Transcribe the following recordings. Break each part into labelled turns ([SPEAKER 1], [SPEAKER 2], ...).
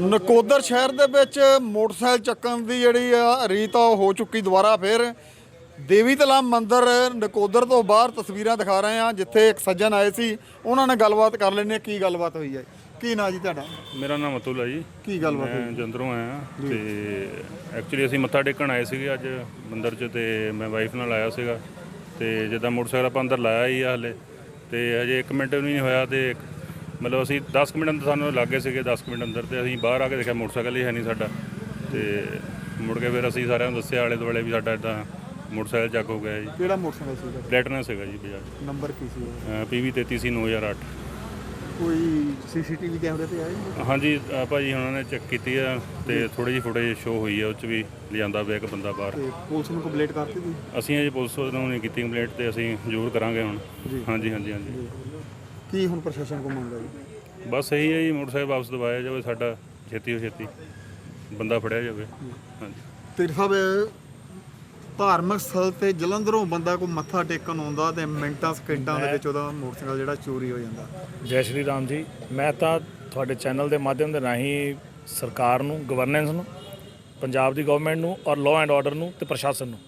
[SPEAKER 1] ਨਕੋਦਰ ਸ਼ਹਿਰ ਦੇ ਵਿੱਚ ਮੋਟਰਸਾਈਕਲ ਚੱਕਣ ਦੀ ਜਿਹੜੀ ਆ ਰੀਤ ਆ ਉਹ ਹੋ ਚੁੱਕੀ ਦੁਬਾਰਾ ਫਿਰ। ਦੇਵੀ ਤਲਾਬ ਮੰਦਿਰ ਨਕੋਦਰ ਤੋਂ ਬਾਹਰ ਤਸਵੀਰਾਂ ਦਿਖਾ ਰਹੇ ਆ ਜਿੱਥੇ ਇੱਕ ਸੱਜਣ ਆਏ ਸੀ। ਉਹਨਾਂ ਨੇ ਗੱਲਬਾਤ ਕਰ ਲੈਣੀ ਆ ਕੀ ਗੱਲਬਾਤ ਹੋਈ ਹੈ ਕੀ ਨਾਂ ਜੀ ਤੁਹਾਡਾ?
[SPEAKER 2] ਮੇਰਾ ਨਾਮ ਅਤੁਲ ਹੈ ਜੀ।
[SPEAKER 1] ਕੀ ਗੱਲਬਾਤ
[SPEAKER 2] ਮੈਂ ਜੰਦਰੋਂ ਆਇਆ ਤੇ ਐਕਚੁਅਲੀ ਅਸੀਂ ਮੱਥਾ ਟੇਕਣ ਆਏ ਸੀਗੇ ਅੱਜ ਮੰਦਿਰ 'ਚ ਤੇ ਮੈਂ ਵਾਈਫ ਨਾਲ ਆਇਆ ਸੀਗਾ। ਤੇ ਜਿੱਦਾਂ ਮੋਟਰਸਾਈਕਲ ਆਪਾਂ ਅੰਦਰ ਲਾਇਆ ਹੀ ਆ ਹਲੇ ਤੇ ਹਜੇ 1 ਮਿੰਟ ਵੀ ਨਹੀਂ ਹੋਇਆ ਤੇ ਮਤਲਬ ਅਸੀਂ 10 ਕੁ ਮਿੰਟ ਅੰਦਰ ਸਾਨੂੰ ਲੱਗੇ ਸੀਗੇ 10 ਕੁ ਮਿੰਟ ਅੰਦਰ ਤੇ ਅਸੀਂ ਬਾਹਰ ਆ ਕੇ ਦੇਖਿਆ ਮੋਟਰਸਾਈਕਲ ਹੀ ਹੈ ਨਹੀਂ ਸਾਡਾ। ਤੇ ਮੁੜ ਕੇ ਫਿਰ ਅਸੀਂ ਸਾਰਿਆਂ ਨੂੰ ਦੱਸਿਆ ਆਲੇ ਦੁਆਲੇ ਵੀ ਸਾਡਾ ਇਦਾਂ ਮੋਟਰਸਾਈਕਲ ਚੱਕ ਹੋ ਗਿਆ ਜੀ।
[SPEAKER 1] ਕਿਹੜਾ ਮੋਟਰਸਾਈਕਲ ਸੀ ਤੁਹਾਡਾ?
[SPEAKER 2] ਪਲੈਟਨਾ ਸੀਗਾ ਜੀ ਬਜਾਜ
[SPEAKER 1] ਨੰਬਰ ਕੀ ਸੀ?
[SPEAKER 2] ਪੀਵੀ 33 ਸੀ 9008
[SPEAKER 1] ਕੋਈ ਸੀਸੀਟੀਵੀ ਕੈਮਰੇ ਤੇ ਆਏ
[SPEAKER 2] ਹਾਂਜੀ ਭਾਜੀ ਉਹਨਾਂ ਨੇ ਚੈੱਕ ਕੀਤੀ ਆ ਤੇ ਥੋੜੀ ਜਿਹੀ ਫੁਟੇਜ ਸ਼ੋ ਹੋਈ ਆ ਉਹ ਚ ਵੀ ਲਿਆਂਦਾ ਪਿਆ ਇੱਕ ਬੰਦਾ ਬਾਹਰ।
[SPEAKER 1] ਤੇ ਪੁਲਿਸ ਨੂੰ ਕੰਪਲੇਂਟ ਕਰਤੀ ਤੁਸੀਂ?
[SPEAKER 2] ਅਸੀਂ ਅਜੇ ਪੁਲਿਸ ਨੂੰ ਨਹੀਂ ਕੀਤੀ ਕੰਪਲੇਂਟ ਤੇ ਅਸੀਂ ਜ਼ਰੂਰ ਕਰਾਂਗੇ ਹੁਣ। ਹਾਂਜੀ ਹਾਂਜੀ ਹਾਂਜੀ।
[SPEAKER 1] ਕੀ ਹੁਣ ਪ੍ਰਸ਼ਾਸਨ ਕੋ ਮੰਗਦਾ ਜੀ?
[SPEAKER 2] ਬਸ ਇਹੀ ਹੈ ਜੀ ਮੋਟਰਸਾਈਕਲ ਵਾਪਸ ਦਵਾਇਆ ਜਾਵੇ ਸਾਡਾ ਛੇਤੀ ਤੋਂ ਛੇਤੀ ਬੰਦਾ ਫੜਿਆ ਜਾਵੇ। ਹਾਂਜੀ।
[SPEAKER 1] ਤੇਰੇ ਸਾਹਿਬ ਧਾਰਮਿਕ ਸਥਲ ਤੇ ਜਲੰਧਰੋਂ ਬੰਦਾ ਕੋ ਮੱਥਾ ਟੇਕਣ ਆਉਂਦਾ ਤੇ ਮਿੰਟਾਂ ਸਕਿੰਟਾਂ ਦੇ ਵਿੱਚ ਉਹਦਾ ਮੋਟਰਸਾਈਕਲ ਜਿਹੜਾ ਚੋਰੀ ਹੋ ਜਾਂਦਾ।
[SPEAKER 3] ਜੈ ਸ਼੍ਰੀ ਰਾਮ ਜੀ ਮੈਂ ਤਾਂ ਤੁਹਾਡੇ ਚੈਨਲ ਦੇ ਮਾਧਿਅਮ ਦੇ ਰਾਹੀਂ ਸਰਕਾਰ ਨੂੰ ਗਵਰਨੈਂਸ ਨੂੰ ਪੰਜਾਬ ਦੀ ਗਵਰਨਮੈਂਟ ਨੂੰ ਔਰ ਲਾਅ ਐਂਡ ਆਰਡਰ ਨੂੰ ਤੇ ਪ੍ਰਸ਼ਾਸਨ ਨੂੰ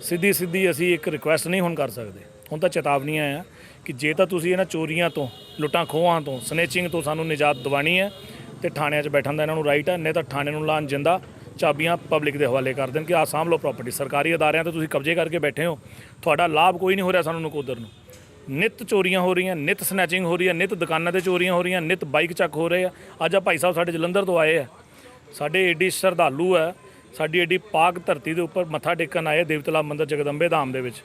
[SPEAKER 3] ਸਿੱਧੀ ਸਿੱਧੀ ਅਸੀਂ ਇੱਕ ਰਿਕੁਐਸਟ ਨਹੀਂ ਹੁਣ ਕਰ ਸਕਦੇ। ਹੁਣ ਤਾਂ ਚੇਤਾਵਨੀਆਂ ਆ ਕਿ ਜੇ ਤਾਂ ਤੁਸੀਂ ਇਹਨਾਂ ਚੋਰੀਆਂ ਤੋਂ, ਲੁੱਟਾਂ ਖੋਹਾਂ ਤੋਂ ਸਨੇਚਿੰਗ ਤੋਂ ਸਾਨੂੰ ਨਿਜਾਤ ਦਿਵਾਣੀ ਹੈ ਤੇ ਥਾਣਿਆਂ 'ਚ ਬੈਠਣ ਦਾ ਇਹਨਾਂ ਨੂੰ ਰਾਈਟ ਹੈ ਨਹੀਂ ਤਾਂ ਥਾਣੇ ਨੂੰ ਲਾਣ ਜਿੰਦਾ ਚਾਬੀਆਂ ਪਬਲਿਕ ਦੇ ਹਵਾਲੇ ਕਰ ਦੇਣ ਕਿ ਆਹ ਸਾਂਭ ਲਓ ਪ੍ਰਾਪਰਟੀ ਸਰਕਾਰੀ ਅਦਾਰਿਆਂ ਤੇ ਤੁਸੀਂ ਕਬਜ਼ੇ ਕਰਕੇ ਬੈਠੇ ਹੋ। ਤੁਹਾਡਾ ਲਾਭ ਕੋਈ ਨਹੀਂ ਹੋ ਰਿਹਾ ਸਾਨੂੰ ਨਕੋਦਰ ਨੂੰ। ਨਿਤ ਚੋਰੀਆਂ ਹੋ ਰਹੀਆਂ, ਨਿਤ ਸਨੈਚਿੰਗ ਹੋ ਰਹੀ ਹੈ, ਨਿਤ ਦੁਕਾਨਾਂ ਤੇ ਚੋਰੀਆਂ ਹੋ ਰਹੀਆਂ, ਨਿਤ ਬਾਈਕ ਚੱਕ ਹੋ ਰਹੇ ਆ। ਅੱਜ ਆ ਭਾਈ ਸਾਹਿਬ ਸਾਡੇ ਜਲੰਧਰ ਤੋਂ ਆਏ ਆ। ਸਾਡੇ ਏਡੀ ਸ਼ਰਧਾਲੂ ਹੈ ਸਾਡੀ ਐਡੀ ਪਾਕ ਧਰਤੀ ਦੇ ਉੱਪਰ ਮੱਥਾ ਟੇਕਣ ਆਏ ਦੇਵਤਲਾ ਮੰਦਰ ਜਗਦੰਬੇ ਧਾਮ ਦੇ ਵਿੱਚ।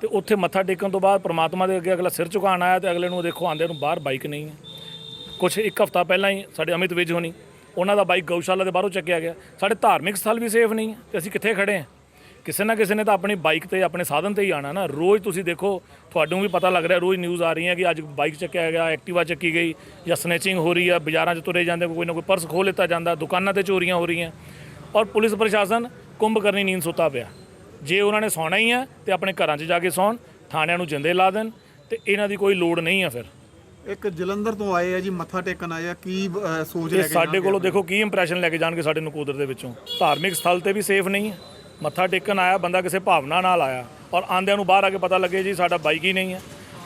[SPEAKER 3] ਤੇ ਉੱਥੇ ਮੱਥਾ ਟੇਕਣ ਤੋਂ ਬਾਅਦ ਪ੍ਰਮਾਤਮਾ ਦੇ ਅੱਗੇ ਅਗਲਾ ਸਿਰ ਝੁਕਾਉਣ ਆਇਆ ਤੇ ਅਗਲੇ ਨੂੰ ਦੇਖੋ ਆਂਦੇ ਨੂੰ ਬਾਹਰ ਬਾਈਕ ਨਹੀਂ ਹੈ। ਕੁਛ ਇੱਕ ਹਫਤਾ ਪਹਿਲਾਂ ਹੀ ਸਾਡੇ ਅਮਿਤ ਵਿਜ ਹੋਣੀ, ਉਹਨਾਂ ਦਾ ਬਾਈਕ ਗਊਸ਼ਾਲਾ ਦੇ ਬਾਹਰੋਂ ਚੱਕਿਆ ਗਿਆ। ਸਾਡੇ ਧਾਰਮਿਕ ਸਥਲ ਵੀ ਸੇਫ ਨਹੀਂ ਹੈ ਤੇ ਅਸੀਂ ਕਿੱਥੇ ਖੜੇ ਹਾਂ? ਕਿਸੇ ਨਾ ਕਿਸੇ ਨੇ ਤਾਂ ਆਪਣੀ ਬਾਈਕ ਤੇ, ਆਪਣੇ ਸਾਧਨ ਤੇ ਹੀ ਆਣਾ ਨਾ। ਰੋਜ਼ ਤੁਸੀਂ ਦੇਖੋ, ਤੁਹਾਨੂੰ ਵੀ ਪਤਾ ਲੱਗ ਰਿਹਾ, ਰੋਜ਼ ਨਿਊਜ਼ ਆ ਰਹੀਆਂ ਕਿ ਅੱਜ ਬਾਈਕ ਚੱਕਿਆ ਗਿਆ, ਐਕਟਿਵਾ ਚੱਕੀ ਗਈ ਜਾਂ ਸਨੈਚਿੰਗ ਹੋ ਰਹੀ ਆ, ਬਾਜ਼ਾਰਾਂ 'ਚ ਤੁਰੇ ਜਾਂਦੇ, ਕੋਈ ਨਾ ਕੋਈ ਪਰਸ ਖੋਹ ਲਿੱਤਾ ਜਾਂਦਾ, ਦੁਕਾਨਾਂ ਤੇ ਚੋਰੀਆਂ ਹੋ ਰਹੀਆਂ। ਔਰ ਪੁਲਿਸ ਪ੍ਰਸ਼ਾਸਨ ਕੁੰਭ ਕਰਨੀ ਨੀਂਦ ਸੁੱਤਾ ਪਿਆ। ਜੇ ਉਹਨਾਂ ਨੇ ਸੌਣਾ ਹੀ ਹੈ ਤੇ ਆਪਣੇ ਘਰਾਂ 'ਚ ਜਾ ਕੇ ਸੌਣ ਥਾਣਿਆਂ ਨੂੰ ਜਿੰਦੇ ਲਾ ਦੇਣ ਤੇ ਇਹਨਾਂ ਦੀ ਕੋਈ ਲੋੜ ਨਹੀਂ ਹੈ ਫਿਰ।
[SPEAKER 1] ਇੱਕ ਜਲੰਧਰ ਤੋਂ ਆਏ ਆ ਜੀ ਮੱਥਾ ਟੇਕਣ ਆਏ ਆ ਕੀ ਅਹ, ਸੋਚ
[SPEAKER 3] ਇਹ
[SPEAKER 1] ਲੈ ਕੇ
[SPEAKER 3] ਸਾਡੇ ਕੋਲੋਂ ਦੇਖੋ ਕੀ ਇੰਪ੍ਰੈਸ਼ਨ ਲੈ ਕੇ ਜਾਣਗੇ ਸਾਡੇ ਨਕੋਦਰ ਦੇ ਵਿੱਚੋਂ। ਧਾਰਮਿਕ ਸਥਲ ਤੇ ਵੀ ਸੇਫ ਨਹੀਂ ਹੈ ਮੱਥਾ ਟੇਕਣ ਆਇਆ ਬੰਦਾ ਕਿਸੇ ਭਾਵਨਾ ਨਾਲ ਆਇਆ ਔਰ ਆਂਦਿਆਂ ਨੂੰ ਬਾਹਰ ਆ ਕੇ ਪਤਾ ਲੱਗੇ ਜੀ ਸਾਡਾ ਬਾਈਕ ਹੀ ਨਹੀਂ ਹੈ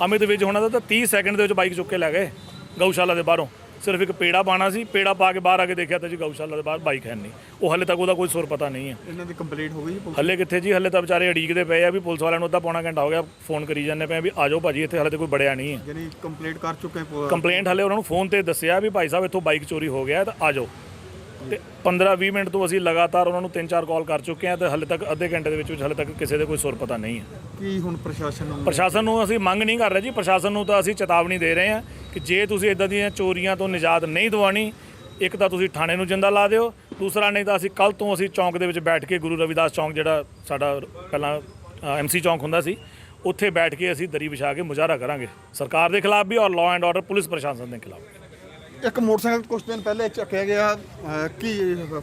[SPEAKER 3] ਅਮਿਤ ਵਿੱਚ ਹੋਣਾ ਤਾਂ 30 ਸੈਕਿੰਡ ਦੇ ਵਿੱਚ ਬਾਈਕ ਚੁੱਕ ਕੇ ਲੈ ਗਏ ਗਊਸ਼ਾਲਾ ਦੇ ਬਾਹਰੋਂ। ਸਿਰਫ ਇੱਕ ਪੇੜਾ ਪਾਣਾ ਸੀ ਪੇੜਾ ਪਾ ਕੇ ਬਾਹਰ ਆ ਕੇ ਦੇਖਿਆ ਤਾਂ ਜੀ ਗਊਸ਼ਾਲਾ ਦੇ ਬਾਹਰ ਬਾਈਕ ਹੈ ਨਹੀਂ ਉਹ ਹਲੇ ਤੱਕ ਉਹਦਾ ਕੋਈ ਸੁਰ ਪਤਾ ਨਹੀਂ ਹੈ।
[SPEAKER 1] ਇਹਨਾਂ ਦੀ ਕੰਪਲੇਂਟ ਹੋ ਗਈ ਜੀ
[SPEAKER 3] ਹੱਲੇ ਕਿੱਥੇ ਜੀ ਹੱਲੇ ਤਾਂ ਵਿਚਾਰੇ ਅੜੀਕਦੇ ਪਏ ਆ ਵੀ ਪੁਲਿਸ ਵਾਲਿਆਂ ਨੂੰ ਅੱਧਾ ਪੌਣਾ ਘੰਟਾ ਹੋ ਗਿਆ ਫੋਨ ਕਰੀ ਜਾਂਦੇ ਪਏ ਵੀ ਆ ਜਾਓ ਭਾਜੀ ਇੱਥੇ ਹੱਲੇ ਤੇ ਕੋਈ ਬੜਿਆ ਨਹੀਂ ਹੈ।
[SPEAKER 1] ਯਾਨੀ ਕੰਪਲੇਂਟ ਕਰ ਚੁੱਕੇ
[SPEAKER 3] ਕੰਪਲੇਂਟ ਹਲੇ ਉਹਨਾਂ ਨੂੰ ਫੋਨ ਤੇ ਦੱਸਿਆ ਵੀ ਭਾਈ ਸਾਹਿਬ ਇੱਥੋਂ ਬਾਈਕ ਚੋਰੀ ਹੋ ਗਿਆ ਤਾਂ ਆ ਜਾਓ। ਤੇ 15-20 ਮਿੰਟ ਤੋਂ ਅਸੀਂ ਲਗਾਤਾਰ ਉਹਨਾਂ ਨੂੰ ਤਿੰਨ ਚਾਰ ਕਾਲ ਕਰ ਚੁੱਕੇ ਹਾਂ ਤੇ ਹਲੇ ਤੱਕ ਅੱਧੇ ਘੰਟੇ ਦੇ ਵਿੱਚ ਵਿੱਚ ਹਲੇ ਤੱਕ ਕਿਸੇ ਦੇ ਕੋਈ ਸੁਰ ਪਤਾ ਨਹੀਂ ਹੈ।
[SPEAKER 1] ਕੀ ਹੁਣ ਪ੍ਰਸ਼ਾਸਨ ਨੂੰ
[SPEAKER 3] ਪ੍ਰਸ਼ਾਸਨ ਨੂੰ ਅਸੀਂ ਮੰਗ ਨਹੀਂ ਕਰ ਰਹੇ ਜੀ ਪ੍ਰਸ਼ਾਸਨ ਨੂੰ ਤਾਂ ਅਸੀਂ ਚੇਤਾਵਨੀ ਦੇ ਰਹੇ ਹਾਂ ਕਿ ਜੇ ਤੁਸੀਂ ਇਦਾਂ ਦੀਆਂ ਚੋਰੀਆਂ ਤੋਂ ਨਿਜਾਤ ਨਹੀਂ ਦਿਵਾਣੀ ਇੱਕ ਤਾਂ ਤੁਸੀਂ ਥਾਣੇ ਨੂੰ ਜਿੰਦਾ ਲਾ ਦਿਓ ਦੂਸਰਾ ਨਹੀਂ ਤਾਂ ਅਸੀਂ ਕੱਲ ਤੋਂ ਅਸੀਂ ਚੌਂਕ ਦੇ ਵਿੱਚ ਬੈਠ ਕੇ ਗੁਰੂ ਰਵਿਦਾਸ ਚੌਂਕ ਜਿਹੜਾ ਸਾਡਾ ਪਹਿਲਾਂ ਐਮਸੀ ਚੌਂਕ ਹੁੰਦਾ ਸੀ ਉੱਥੇ ਬੈਠ ਕੇ ਅਸੀਂ ਦਰੀ ਵਿਛਾ ਕੇ ਮੁਜ਼ਾਹਰਾ ਕਰਾਂਗੇ। ਸਰਕਾਰ ਦੇ ਖਿਲਾਫ ਵੀ ਔਰ ਲਾਅ ਐਂਡ ਆਰਡਰ ਪੁਲਿਸ ਪ੍ਰਸ਼ਾਸਨ ਦੇ ਖਿਲਾਫ
[SPEAKER 1] ਇੱਕ ਮੋਟਰਸਾਈਕਲ ਕੁਝ ਦਿਨ ਪਹਿਲੇ ਚੱਕਿਆ ਗਿਆ। ਅਹ, ਕੀ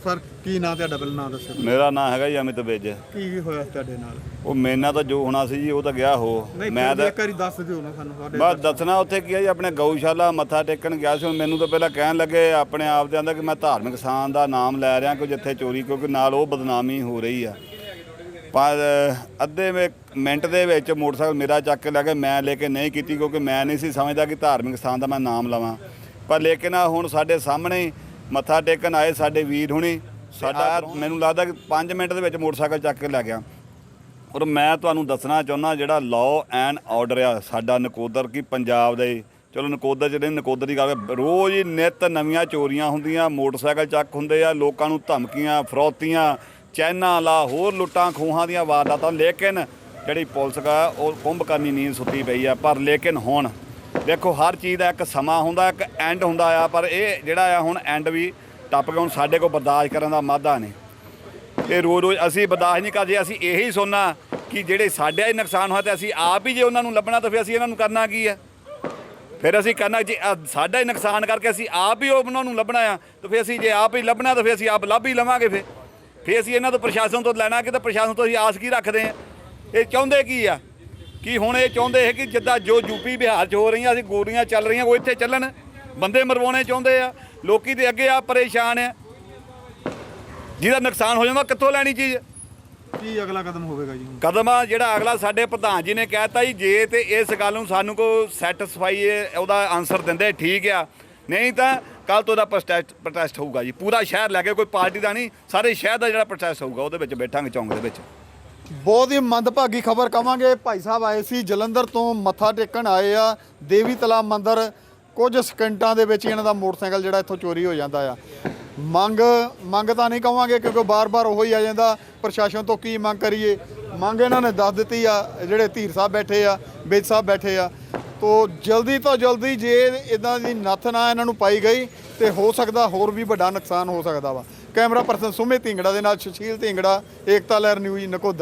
[SPEAKER 1] ਸਰ ਕੀ ਨਾਂ ਤੁਹਾਡਾ ਪਹਿਲਾਂ ਨਾਂ ਦੱਸੋ
[SPEAKER 4] ਮੇਰਾ ਨਾਮ ਹੈਗਾ ਜੀ ਅਮਿਤ ਵਿਜ
[SPEAKER 1] ਕੀ ਹੋਇਆ ਤੁਹਾਡੇ ਨਾਲ?
[SPEAKER 4] ਉਹ ਮੇਨਾ ਤਾਂ ਜੋ ਹੋਣਾ ਸੀ ਜੀ ਉਹ ਤਾਂ ਗਿਆ ਹੋ।
[SPEAKER 1] ਨਹੀਂ
[SPEAKER 4] ਮੈਂ
[SPEAKER 1] ਮੈਂ
[SPEAKER 4] ਤਾਂ
[SPEAKER 1] ਇੱਕ ਵਾਰੀ ਦੱਸ ਦਿਓ ਨਾ ਸਾਨੂੰ ਸਾਡੇ
[SPEAKER 4] ਬਸ ਦੱਸਣਾ ਉੱਥੇ ਕੀ ਹੈ ਜੀ ਆਪਣੇ ਗਊਸ਼ਾਲਾ ਮੱਥਾ ਟੇਕਣ ਗਿਆ ਸੀ ਹੁਣ ਮੈਨੂੰ ਤਾਂ ਪਹਿਲਾਂ ਕਹਿਣ ਲੱਗੇ ਆਪਣੇ ਆਪ ਦੇ ਆਂਦਾ ਕਿ ਮੈਂ ਧਾਰਮਿਕ ਸਥਾਨ ਦਾ ਨਾਮ ਲੈ ਰਿਹਾ ਕਿ ਜਿੱਥੇ ਚੋਰੀ ਕਿਉਂਕਿ ਨਾਲ ਉਹ ਬਦਨਾਮੀ ਹੋ ਰਹੀ ਆ। ਪਰ ਅੱਧੇ ਮੇ- ਮਿੰਟ ਦੇ ਵਿੱਚ ਮੋਟਰਸਾਈਕਲ ਮੇਰਾ ਚੱਕ ਕੇ ਲੈ ਕੇ ਮੈਂ ਲੈ ਕੇ ਨਹੀਂ ਕੀਤੀ ਕਿਉਂਕਿ ਮੈਂ ਨਹੀਂ ਸੀ ਸਮਝਦਾ ਕਿ ਧਾਰਮਿਕ ਸਥਾਨ ਦਾ ਮੈਂ ਨਾਮ ਲਵਾਂ। ਪਰ ਲੇਕਿਨ ਹੁਣ ਸਾਡੇ ਸਾਹਮਣੇ ਮੱਥਾ ਟੇਕਣ ਆਏ ਸਾਡੇ ਵੀਰ ਹੁਣੀ। ਸਾਡਾ ਮੈਨੂੰ ਲੱਗਦਾ ਕਿ 5 ਮਿੰਟ ਦੇ ਵਿੱਚ ਮੋਟਰਸਾਈਕਲ ਚੱਕ ਕੇ ਲੈ ਗਿਆ। ਔਰ ਮੈਂ ਤੁਹਾਨੂੰ ਦੱਸਣਾ ਚਾਹੁੰਦਾ ਜਿਹੜਾ ਲਾਅ ਐਂਡ ਆਰਡਰ ਆ ਸਾਡਾ ਨਕੋਦਰ ਕੀ ਪੰਜਾਬ ਦੇ। ਚਲੋ ਨਕੋਦਰ ਚ ਨਹੀਂ ਨਕੋਦਰ ਦੀ ਗੱਲ ਰੋਜ਼ ਹੀ ਨਿਤ ਨਵੀਆਂ ਚੋਰੀਆਂ ਹੁੰਦੀਆਂ ਮੋਟਰਸਾਈਕਲ ਚੱਕ ਹੁੰਦੇ ਆ ਲੋਕਾਂ ਨੂੰ ਧਮਕੀਆਂ ਫਰੌਤੀਆਂ ਚੈਨਾਂ ਲਾ ਹੋਰ ਲੁੱਟਾਂ ਖੋਹਾਂ ਦੀਆਂ ਵਾਰਦਾਤਾਂ। ਲੇਕਿਨ ਜਿਹੜੀ ਪੁਲਿਸ ਦਾ ਉਹ ਕੁੰਭ ਕਰਨੀ ਨੀਂਦ ਸੁੱਤੀ ਪਈ ਆ ਪਰ ਲੇਕਿਨ ਹੁਣ ਦੇਖੋ, ਹਰ ਚੀਜ਼ ਦਾ ਇੱਕ ਸਮਾਂ ਹੁੰਦਾ, ਇੱਕ ਐਂਡ ਹੁੰਦਾ ਆ, ਪਰ ਇਹ ਜਿਹੜਾ ਆ ਹੁਣ ਐਂਡ ਵੀ ਟੱਪ ਕੇ ਹੁਣ ਸਾਡੇ ਕੋਲ ਬਰਦਾਸ਼ਤ ਕਰਨ ਦਾ ਮਾਧਾ ਨਹੀਂ। ਇਹ ਰੋਜ਼ ਰੋਜ਼ ਅਸੀਂ ਬਰਦਾਸ਼ਤ ਨਹੀਂ ਕਰਦੇ, ਅਸੀਂ ਇਹੀ ਸੁਣਨਾ ਕਿ ਜਿਹੜੇ ਸਾਡਾ ਹੀ ਨੁਕਸਾਨ ਹੋਇਆ ਤੇ ਅਸੀਂ ਆਪ ਹੀ ਜੇ ਉਹਨਾਂ ਨੂੰ ਲੱਭਣਾ, ਤਾਂ ਫਿਰ ਅਸੀਂ ਇਹਨਾਂ ਨੂੰ ਕਰਨਾ ਕੀ ਆ? ਫਿਰ ਅਸੀਂ ਕਰਨਾ ਜੇ ਸਾਡਾ ਹੀ ਨੁਕਸਾਨ ਕਰਕੇ ਅਸੀਂ ਆਪ ਹੀ ਉਹਨਾਂ ਨੂੰ ਲੱਭਣਾ ਆ, ਤਾਂ ਫਿਰ ਅਸੀਂ ਜੇ ਆਪ ਹੀ ਲੱਭਣਾ, ਤਾਂ ਫਿਰ ਅਸੀਂ ਆਪ ਲੱਭ ਹੀ ਲਵਾਂਗੇ ਫਿਰ। ਫਿਰ ਅਸੀਂ ਇਹਨਾਂ ਤੋਂ ਪ੍ਰਸ਼ਾਸਨ ਤੋਂ ਲੈਣਾ ਕਿ ਤਾਂ ਪ੍ਰਸ਼ਾਸਨ ਤੋਂ ਅਸੀਂ ਆਸ ਕੀ ਰੱਖਦੇ ਆ? ਇਹ ਚਾਹੁੰਦੇ ਕੀ ਆ? ਕਿ ਹੁਣ ਇਹ ਚਾਹੁੰਦੇ ਹੈ ਕਿ ਜਿੱਦਾਂ ਜੋ ਯੂਪੀ ਬਿਹਾਰ 'ਚ ਹੋ ਰਹੀਆਂ ਅਸੀਂ ਗੋਲੀਆਂ ਚੱਲ ਰਹੀਆਂ ਉਹ ਇੱਥੇ ਚੱਲਣ। ਬੰਦੇ ਮਰਵਾਉਣੇ ਚਾਹੁੰਦੇ ਆ। ਲੋਕੀ ਤੇ ਅੱਗੇ ਆ ਪਰੇਸ਼ਾਨ ਆ। ਜਿਹਦਾ ਨੁਕਸਾਨ ਹੋ ਜਾਂਦਾ ਕਿੱਥੋਂ ਲੈਣੀ ਚੀਜ਼?
[SPEAKER 1] ਕੀ ਅਗਲਾ ਕਦਮ ਹੋਵੇਗਾ ਜੀ
[SPEAKER 4] ਕਦਮ ਆ ਜਿਹੜਾ ਅਗਲਾ ਸਾਡੇ ਪ੍ਰਧਾਨ ਜੀ ਨੇ ਕਹਿਤਾ ਜੀ ਜੇ ਤੇ ਇਸ ਗੱਲ ਨੂੰ ਸਾਨੂੰ ਕੋ ਸੈਟੀਸਫਾਈ ਉਹਦਾ ਆਨਸਰ ਦਿੰਦੇ ਠੀਕ ਆ। ਨਹੀਂ ਤਾਂ ਕੱਲ ਤੋਂ ਦਾ ਪ੍ਰੋਟੈਸਟ ਪ੍ਰੋਟੈਸਟ ਹੋਊਗਾ ਜੀ। ਪੂਰਾ ਸ਼ਹਿਰ ਲੈ ਕੇ ਕੋਈ ਪਾਰਟੀ ਦਾ ਨਹੀਂ ਸਾਰੇ ਸ਼ਹਿਰ ਦਾ ਜਿਹੜਾ ਪ੍ਰੋਟੈਸਟ ਹੋਊਗਾ ਉਹਦੇ ਵਿੱਚ ਬੈਠਾਂਗੇ ਚੌਂਕ ਦੇ ਵਿੱਚ।
[SPEAKER 1] ਬਹੁਤ ਹੀ ਮੰਦਭਾਗੀ ਖਬਰ ਕਵਾਂਗੇ। ਭਾਈ ਸਾਹਿਬ ਆਏ ਸੀ ਜਲੰਧਰ ਤੋਂ, ਮੱਥਾ ਟੇਕਣ ਆਏ ਆ। ਦੇਵੀ ਤਲਾ ਮੰਦਿਰ ਕੁਝ ਸਕਿੰਟਾਂ ਦੇ ਵਿੱਚ ਇਹਨਾਂ ਦਾ ਮੋਟਰਸਾਈਕਲ ਜਿਹੜਾ ਇੱਥੋਂ ਚੋਰੀ ਹੋ ਜਾਂਦਾ ਆ। ਮੰਗ ਮੰਗ ਤਾਂ ਨਹੀਂ ਕਵਾਂਗੇ ਕਿਉਂਕਿ ਬਾਰ-ਬਾਰ ਉਹੀ ਆ ਜਾਂਦਾ। ਪ੍ਰਸ਼ਾਸਨ ਤੋਂ ਕੀ ਮੰਗ ਕਰੀਏ? ਮੰਗ ਇਹਨਾਂ ਨੇ ਦੱਸ ਦਿੱਤੀ ਆ, ਜਿਹੜੇ ਧੀਰ ਸਾਹਿਬ ਬੈਠੇ ਆ ਬੇਜ ਸਾਹਿਬ ਬੈਠੇ ਆ। ਤੋ ਜਲਦੀ ਤੋਂ ਜਲਦੀ ਜੇ ਇਦਾਂ ਦੀ ਨੱਥ ਨਾ ਇਹਨਾਂ ਨੂੰ ਪਾਈ ਗਈ ਤੇ ਹੋ ਸਕਦਾ ਹੋਰ ਵੀ ਵੱਡਾ ਨੁਕਸਾਨ ਹੋ ਸਕਦਾ ਵਾ। ਕੈਮਰਾ ਪਰਸਨ ਸੁਮੇ ਢਿੰਗੜਾ ਦੇ ਨਾਲ ਸੁਸ਼ੀਲ ਢਿੰਗੜਾ, ਏਕਤਾ ਲਹਿਰ ਨਿਊਜ਼ ਨਕੋਦਰ।